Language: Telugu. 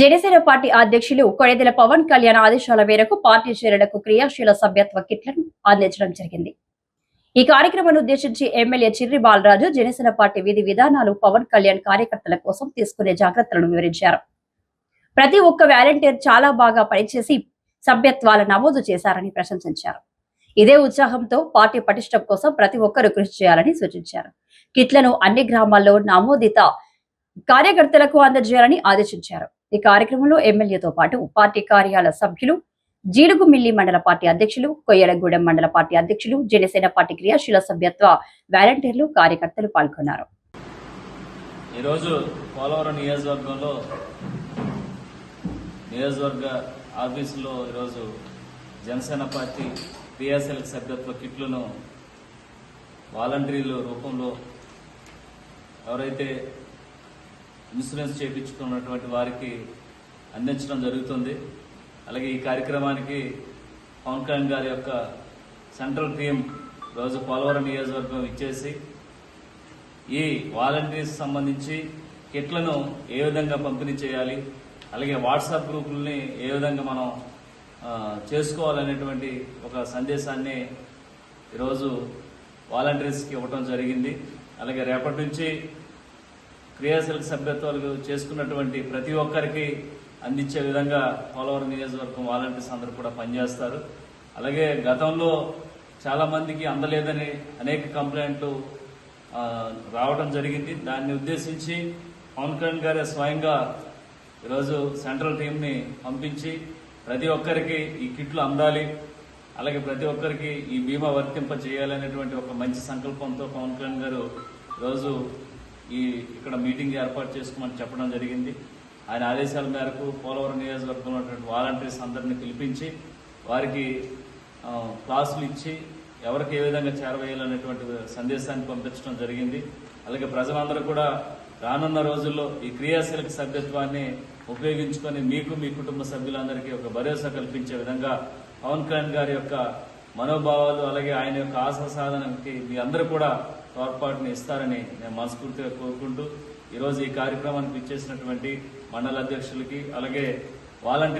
జనసేన పార్టీ అధ్యక్షులు కొడెదెల పవన్ కళ్యాణ్ ఆదేశాల మేరకు పార్టీ చర్యలకు క్రియాశీల సభ్యత్వ కిట్లను అందించడం జరిగింది. ఈ కార్యక్రమాన్ని ఉద్దేశించి ఎమ్మెల్యే చిర్రి బాలరాజు జనసేన పార్టీ విధి విధానాలు పవన్ కళ్యాణ్ కార్యకర్తల కోసం తీసుకునే జాగ్రత్తలను వివరించారు. ప్రతి ఒక్క వాలంటీర్ చాలా బాగా పనిచేసి సభ్యత్వాల నమోదు చేశారని ప్రశంసించారు. ఇదే ఉత్సాహంతో పార్టీ పటిష్టం కోసం ప్రతి ఒక్కరూ కృషి చేయాలని సూచించారు. కిట్లను అన్ని గ్రామాల్లో నమోదిత కార్యకర్తలకు అందజేయాలని ఆదేశించారు. ఈ కార్యక్రమంలో ఎమ్మెల్యేతో పాటు పార్టీ కార్యాలయ సభ్యులు జీలుగుమిల్లి మండల పార్టీ అధ్యక్షులు కొయ్యలగూడెం మండల పార్టీ అధ్యక్షులు జనసేన పార్టీ క్రియాశీల సభ్యత్వ వాలంటీర్లు కార్యకర్తలు పాల్గొన్నారు. ఈరోజు పోలవరం నియోజకవర్గంలో నియోజకవర్గ ఆఫీసులో ఈరోజు జనసేన పార్టీ పిఎస్ఎల్ సభ్యత్వ కిట్లను వాలంటీర్ల రూపంలో ఎవరైతే ఇన్సూరెన్స్ చేయించుకున్నటువంటి వారికి అందించడం జరుగుతుంది. అలాగే ఈ కార్యక్రమానికి పవన్ కళ్యాణ్ గారి యొక్క సెంట్రల్ టీం రోజు పోలవరం నియోజకవర్గం ఇచ్చేసి ఈ వాలంటీర్స్ సంబంధించి కిట్లను ఏ విధంగా పంపిణీ చేయాలి అలాగే వాట్సాప్ గ్రూపుల్ని ఏ విధంగా మనం చేసుకోవాలనేటువంటి ఒక సందేశాన్ని ఈరోజు వాలంటీర్స్కి ఇవ్వటం జరిగింది. అలాగే రేపటి నుంచి క్రియాశీలక సభ్యత్వాలు చేసుకున్నటువంటి ప్రతి ఒక్కరికి అందించే విధంగా పోలవరం నియోజకవర్గం వాలంటీర్స్ అందరూ కూడా పనిచేస్తారు. అలాగే గతంలో చాలా మందికి అందలేదని అనేక కంప్లైంట్లు రావడం జరిగింది. దాన్ని ఉద్దేశించి పవన్ కళ్యాణ్ గారే స్వయంగా ఈరోజు సెంట్రల్ టీంని పంపించి ప్రతి ఒక్కరికి ఈ కిట్లు అందాలి అలాగే ప్రతి ఒక్కరికి ఈ బీమా వర్తింప చేయాలనేటువంటి ఒక మంచి సంకల్పంతో పవన్ కళ్యాణ్ గారు ఈరోజు ఈ ఇక్కడ మీటింగ్ ఏర్పాటు చేసుకోమని చెప్పడం జరిగింది. ఆయన ఆదేశాల మేరకు పోలవరం నియోజకవర్గంలో ఉన్నటువంటి వాలంటీర్స్ అందరినీ పిలిపించి వారికి క్లాసులు ఇచ్చి ఎవరికి ఏ విధంగా చేరవేయాలనేటువంటి సందేశాన్ని పంపించడం జరిగింది. అలాగే ప్రజలందరూ కూడా రానున్న రోజుల్లో ఈ క్రియాశీలక సభ్యత్వాన్ని ఉపయోగించుకొని మీకు మీ కుటుంబ సభ్యులందరికీ ఒక భరోసా కల్పించే విధంగా పవన్ కళ్యాణ్ గారి యొక్క మనోభావాలు అలాగే ఆయన యొక్క ఆశా సాధనకి మీ అందరూ కూడా తోడ్పాటుని ఇస్తారని నేను మనస్ఫూర్తిగా కోరుకుంటూ ఈరోజు ఈ కార్యక్రమానికి ఇచ్చేసినటువంటి మండల అధ్యక్షులకి అలాగే వాలంటీర్